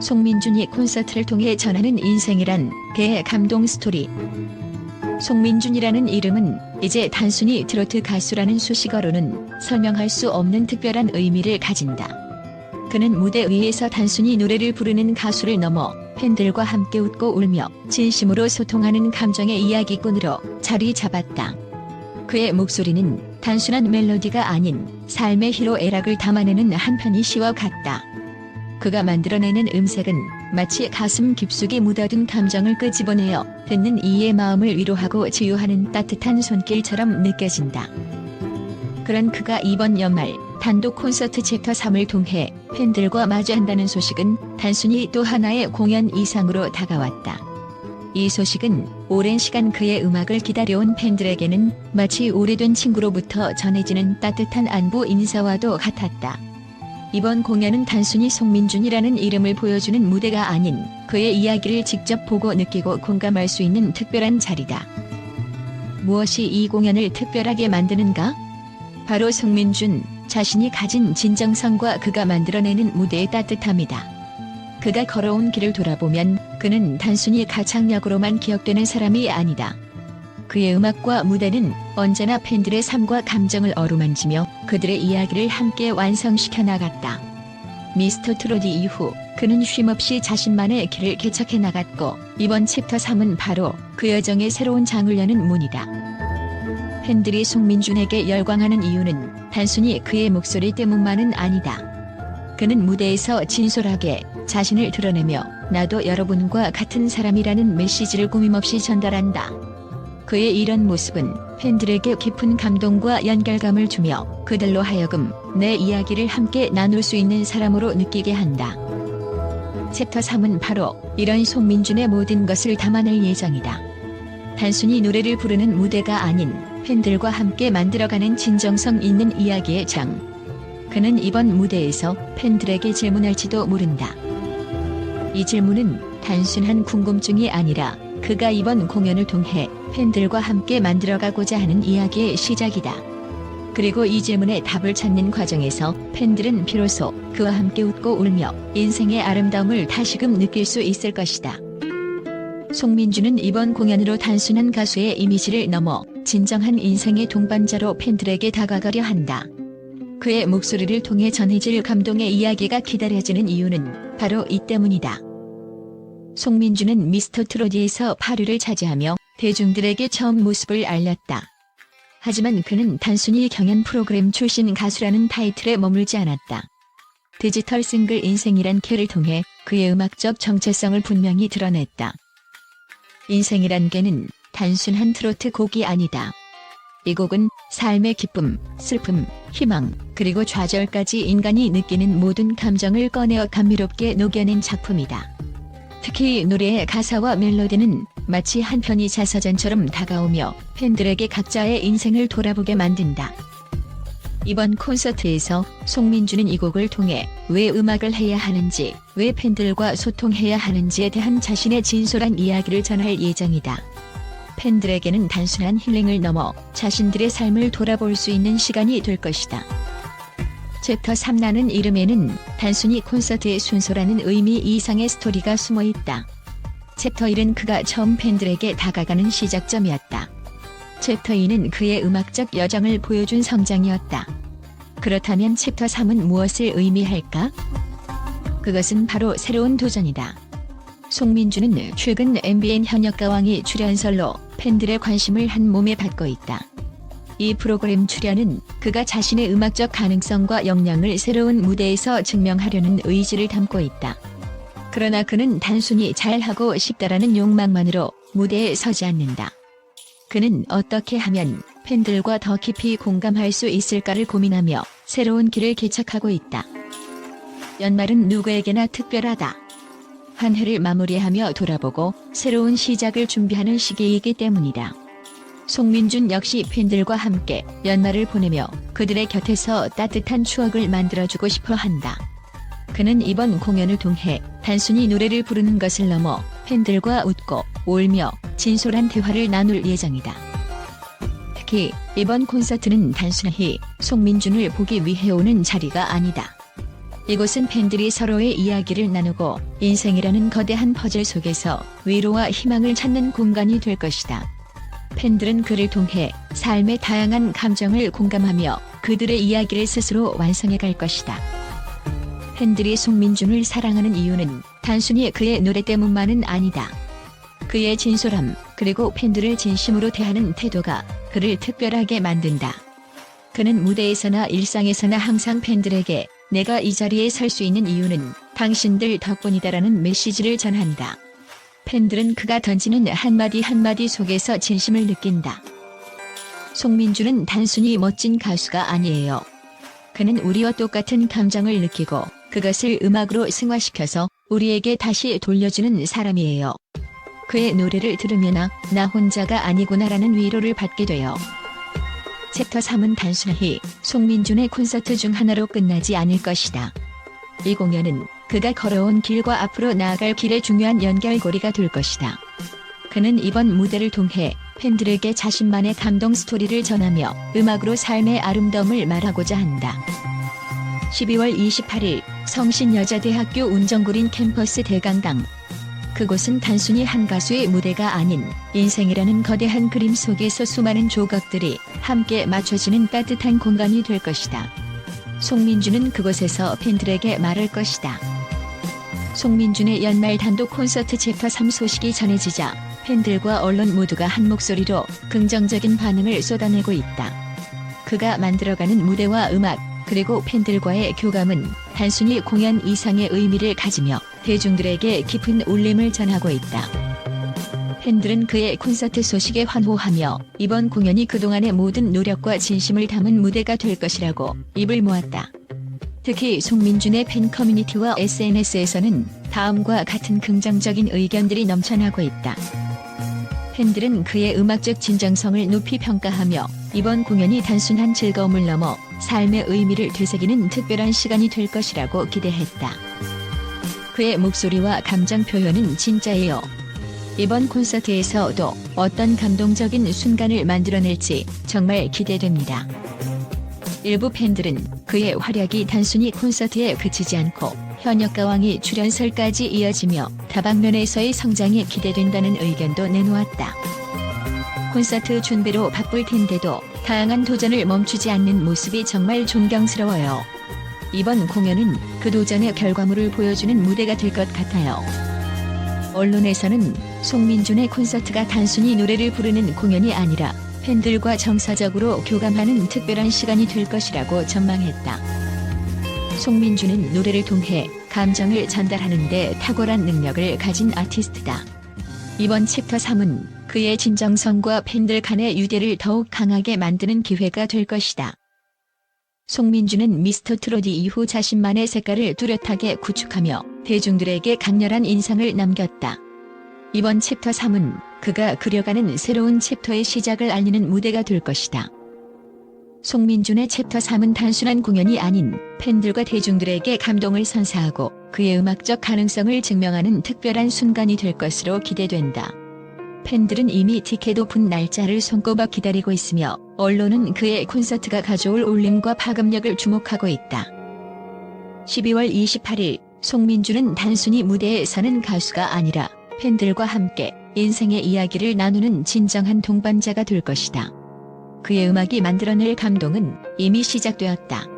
송민준이 콘서트를 통해 전하는 인생이란 개의 감동 스토리. 송민준이라는 이름은 이제 단순히 트로트 가수라는 수식어로는 설명할 수 없는 특별한 의미를 가진다. 그는 무대 위에서 단순히 노래를 부르는 가수를 넘어 팬들과 함께 웃고 울며 진심으로 소통하는 감정의 이야기꾼으로 자리 잡았다. 그의 목소리는 단순한 멜로디가 아닌 삶의 희로애락을 담아내는 한편의 시와 같다. 그가 만들어내는 음색은 마치 가슴 깊숙이 묻어둔 감정을 끄집어내어 듣는 이의 마음을 위로하고 치유하는 따뜻한 손길처럼 느껴진다. 그런 그가 이번 연말 단독 콘서트 챕터 3을 통해 팬들과 마주한다는 소식은 단순히 또 하나의 공연 이상으로 다가왔다. 이 소식은 오랜 시간 그의 음악을 기다려온 팬들에게는 마치 오래된 친구로부터 전해지는 따뜻한 안부 인사와도 같았다. 이번 공연은 단순히 송민준이라는 이름을 보여주는 무대가 아닌 그의 이야기를 직접 보고 느끼고 공감할 수 있는 특별한 자리다. 무엇이 이 공연을 특별하게 만드는가? 바로 송민준 자신이 가진 진정성과 그가 만들어내는 무대의 따뜻함이다. 그가 걸어온 길을 돌아보면 그는 단순히 가창력으로만 기억되는 사람이 아니다. 그의 음악과 무대는 언제나 팬들의 삶과 감정을 어루만지며 그들의 이야기를 함께 완성시켜 나갔다. 미스터 트로디 이후 그는 쉼없이 자신만의 길을 개척해 나갔고 이번 챕터 3은 바로 그 여정의 새로운 장을 여는 문이다. 팬들이 송민준에게 열광하는 이유는 단순히 그의 목소리 때문만은 아니다. 그는 무대에서 진솔하게 자신을 드러내며 나도 여러분과 같은 사람이라는 메시지를 꾸밈없이 전달한다. 그의 이런 모습은 팬들에게 깊은 감동과 연결감을 주며 그들로 하여금 내 이야기를 함께 나눌 수 있는 사람으로 느끼게 한다. 챕터 3은 바로 이런 송민준의 모든 것을 담아낼 예정이다. 단순히 노래를 부르는 무대가 아닌 팬들과 함께 만들어가는 진정성 있는 이야기의 장. 그는 이번 무대에서 팬들에게 질문할지도 모른다. 이 질문은 단순한 궁금증이 아니라 그가 이번 공연을 통해 팬들과 함께 만들어가고자 하는 이야기의 시작이다. 그리고 이 질문에 답을 찾는 과정에서 팬들은 비로소 그와 함께 웃고 울며 인생의 아름다움을 다시금 느낄 수 있을 것이다. 송민주는 이번 공연으로 단순한 가수의 이미지를 넘어 진정한 인생의 동반자로 팬들에게 다가가려 한다. 그의 목소리를 통해 전해질 감동의 이야기가 기다려지는 이유는 바로 이 때문이다. 송민주는 미스터 트로디에서 8위를 차지하며 대중들에게 처음 모습을 알렸다. 하지만 그는 단순히 경연 프로그램 출신 가수라는 타이틀에 머물지 않았다. 디지털 싱글 인생이란 캐를 통해 그의 음악적 정체성을 분명히 드러냈다. 인생이란 개는 단순한 트로트 곡이 아니다. 이 곡은 삶의 기쁨, 슬픔, 희망, 그리고 좌절까지 인간이 느끼는 모든 감정을 꺼내어 감미롭게 녹여낸 작품이다. 특히 노래의 가사와 멜로디는 마치 한 편의 자서전처럼 다가오며 팬들에게 각자의 인생을 돌아보게 만든다. 이번 콘서트에서 송민주는 이 곡을 통해 왜 음악을 해야 하는지, 왜 팬들과 소통해야 하는지에 대한 자신의 진솔한 이야기를 전할 예정이다. 팬들에게는 단순한 힐링을 넘어 자신들의 삶을 돌아볼 수 있는 시간이 될 것이다. 챕터 3라는 이름에는 단순히 콘서트의 순서라는 의미 이상의 스토리가 숨어 있다. 챕터 1은 그가 처음 팬들에게 다가가는 시작점이었다. 챕터 2는 그의 음악적 여정을 보여준 성장이었다. 그렇다면 챕터 3은 무엇을 의미할까? 그것은 바로 새로운 도전이다. 송민주는 최근 MBN 현역 가왕이 출연설로 팬들의 관심을 한 몸에 받고 있다. 이 프로그램 출연은 그가 자신의 음악적 가능성과 역량을 새로운 무대에서 증명하려는 의지를 담고 있다. 그러나 그는 단순히 잘하고 싶다라는 욕망만으로 무대에 서지 않는다. 그는 어떻게 하면 팬들과 더 깊이 공감할 수 있을까를 고민하며 새로운 길을 개척하고 있다. 연말은 누구에게나 특별하다. 한 해를 마무리하며 돌아보고 새로운 시작을 준비하는 시기이기 때문이다. 송민준 역시 팬들과 함께 연말을 보내며 그들의 곁에서 따뜻한 추억을 만들어주고 싶어 한다. 그는 이번 공연을 통해 단순히 노래를 부르는 것을 넘어 팬들과 웃고 울며 진솔한 대화를 나눌 예정이다. 특히 이번 콘서트는 단순히 송민준을 보기 위해 오는 자리가 아니다. 이곳은 팬들이 서로의 이야기를 나누고 인생이라는 거대한 퍼즐 속에서 위로와 희망을 찾는 공간이 될 것이다. 팬들은 그를 통해 삶의 다양한 감정을 공감하며 그들의 이야기를 스스로 완성해 갈 것이다. 팬들이 송민준을 사랑하는 이유는 단순히 그의 노래 때문만은 아니다. 그의 진솔함, 그리고 팬들을 진심으로 대하는 태도가 그를 특별하게 만든다. 그는 무대에서나 일상에서나 항상 팬들에게 내가 이 자리에 설 수 있는 이유는 당신들 덕분이다라는 메시지를 전한다. 팬들은 그가 던지는 한마디 한마디 속에서 진심을 느낀다. 송민주는 단순히 멋진 가수가 아니에요. 그는 우리와 똑같은 감정을 느끼고 그것을 음악으로 승화시켜서 우리에게 다시 돌려주는 사람이에요. 그의 노래를 들으면 아, 나 혼자가 아니구나라는 위로를 받게 돼요. 챕터 3은 단순히 송민준의 콘서트 중 하나로 끝나지 않을 것이다. 이 공연은 그가 걸어온 길과 앞으로 나아갈 길의 중요한 연결고리가 될 것이다. 그는 이번 무대를 통해 팬들에게 자신만의 감동 스토리를 전하며 음악으로 삶의 아름다움을 말하고자 한다. 12월 28일 성신여자대학교 운정구린 캠퍼스 대강당 그곳은 단순히 한 가수의 무대가 아닌 인생이라는 거대한 그림 속에서 수많은 조각들이 함께 맞춰지는 따뜻한 공간이 될 것이다. 송민주는 그곳에서 팬들에게 말할 것이다. 송민준의 연말 단독 콘서트 챕터 3 소식이 전해지자 팬들과 언론 모두가 한 목소리로 긍정적인 반응을 쏟아내고 있다. 그가 만들어가는 무대와 음악, 그리고 팬들과의 교감은 단순히 공연 이상의 의미를 가지며 대중들에게 깊은 울림을 전하고 있다. 팬들은 그의 콘서트 소식에 환호하며 이번 공연이 그동안의 모든 노력과 진심을 담은 무대가 될 것이라고 입을 모았다. 특히 송민준의 팬 커뮤니티와 SNS에서는 다음과 같은 긍정적인 의견들이 넘쳐나고 있다. 팬들은 그의 음악적 진정성을 높이 평가하며 이번 공연이 단순한 즐거움을 넘어 삶의 의미를 되새기는 특별한 시간이 될 것이라고 기대했다. 그의 목소리와 감정 표현은 진짜예요. 이번 콘서트에서도 어떤 감동적인 순간을 만들어낼지 정말 기대됩니다. 일부 팬들은 그의 활약이 단순히 콘서트에 그치지 않고 현역 가왕이 출연설까지 이어지며 다방면에서의 성장이 기대된다는 의견도 내놓았다. 콘서트 준비로 바쁠 텐데도 다양한 도전을 멈추지 않는 모습이 정말 존경스러워요. 이번 공연은 그 도전의 결과물을 보여주는 무대가 될 것 같아요. 언론에서는 송민준의 콘서트가 단순히 노래를 부르는 공연이 아니라 팬들과 정서적으로 교감하는 특별한 시간이 될 것이라고 전망했다. 송민준은 노래를 통해 감정을 전달하는데 탁월한 능력을 가진 아티스트다. 이번 챕터 3은 그의 진정성과 팬들 간의 유대를 더욱 강하게 만드는 기회가 될 것이다. 송민준은 미스터 트로디 이후 자신만의 색깔을 뚜렷하게 구축하며 대중들에게 강렬한 인상을 남겼다. 이번 챕터 3은 그가 그려가는 새로운 챕터의 시작을 알리는 무대가 될 것이다. 송민준의 챕터 3은 단순한 공연이 아닌 팬들과 대중들에게 감동을 선사하고 그의 음악적 가능성을 증명하는 특별한 순간이 될 것으로 기대된다. 팬들은 이미 티켓 오픈 날짜를 손꼽아 기다리고 있으며 언론은 그의 콘서트가 가져올 울림과 파급력을 주목하고 있다. 12월 28일 송민주는 단순히 무대에 서는 가수가 아니라 팬들과 함께 인생의 이야기를 나누는 진정한 동반자가 될 것이다. 그의 음악이 만들어낼 감동은 이미 시작되었다.